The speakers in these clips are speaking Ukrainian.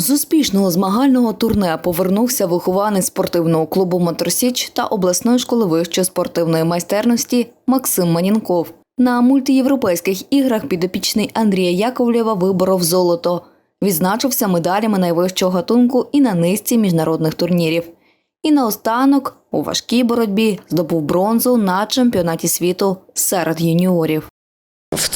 З успішного змагального турне повернувся вихованець спортивного клубу Моторсіч та обласної школи вищої спортивної майстерності Максим Манінков. На мультиєвропейських іграх підопічний Андрія Яковлєва виборов золото. Відзначився медалями найвищого гатунку і на низці міжнародних турнірів. І наостанок у важкій боротьбі здобув бронзу на чемпіонаті світу серед юніорів.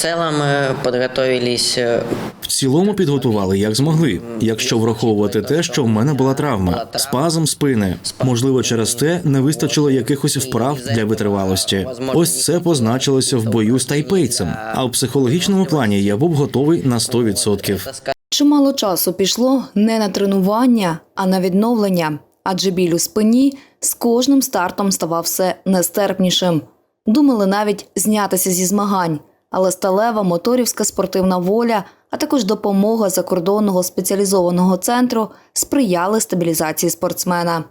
В целом э, подготовились э, В цілому підготували як змогли, якщо враховувати те, що в мене була травма, спазм спини. Можливо, через те не вистачило якихось вправ для витривалості. Ось це позначилося в бою з тайпейцем. А в психологічному плані я був готовий на 100%. Чимало часу пішло не на тренування, а на відновлення, адже біль у спині з кожним стартом ставав все нестерпнішим. Думали навіть знятися зі змагань, але сталева моторівська спортивна воля, а також допомога закордонного спеціалізованого центру сприяли стабілізації спортсмена.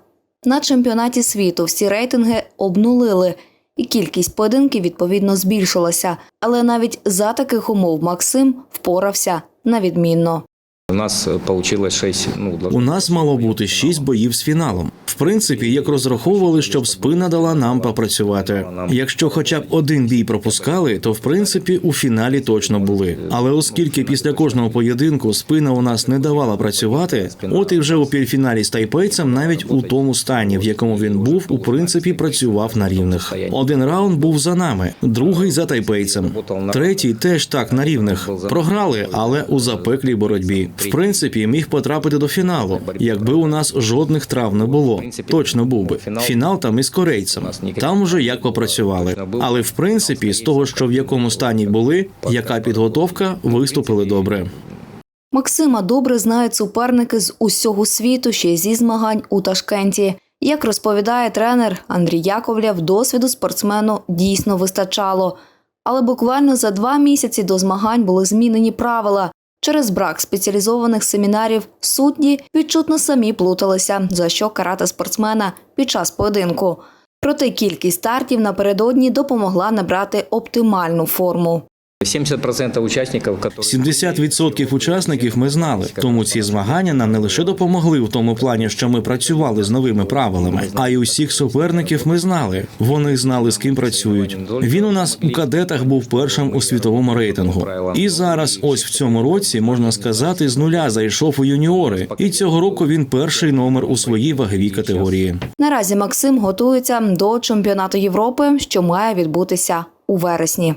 На чемпіонаті світу всі рейтинги обнулили, і кількість поєдинків відповідно збільшилася. Але навіть за таких умов Максим впорався на відмінно. У нас э, получилось 6, ну, У нас мало бути шість боїв з фіналом. В принципі, як розраховували, щоб спина дала нам попрацювати. Якщо хоча б один бій пропускали, то в принципі у фіналі точно були. Але оскільки після кожного поєдинку спина у нас не давала працювати, от і вже у півфіналі з тайпейцем, навіть у тому стані, в якому він був, у принципі, працював на рівних. Один раунд був за нами, другий за тайпейцем. Третій теж так на рівних. Програли, але у запеклій боротьбі. В принципі, міг потрапити до фіналу, якби у нас жодних трав не було. Точно був би фінал там із корейцем. Там уже як попрацювали. Але в принципі, з того, що в якому стані були, яка підготовка, виступили добре. Максима добре знають суперники з усього світу ще й зі змагань у Ташкенті. Як розповідає тренер Андрій Яковлєв, досвіду спортсмену дійсно вистачало. Але буквально за два місяці до змагань були змінені правила. Через брак спеціалізованих семінарів судді відчутно самі плуталися, за що карати спортсмена під час поєдинку. Проте кількість стартів напередодні допомогла набрати оптимальну форму. 70% участников, которые... 70% учасників ми знали, тому ці змагання нам не лише допомогли в тому плані, що ми працювали з новими правилами, а й усіх суперників ми знали. Вони знали з ким працюють. Він у нас у кадетах був першим у світовому рейтингу. І зараз, ось в цьому році, можна сказати, з нуля зайшов у юніори. І цього року він перший номер у своїй ваговій категорії. Наразі Максим готується до чемпіонату Європи, що має відбутися у вересні.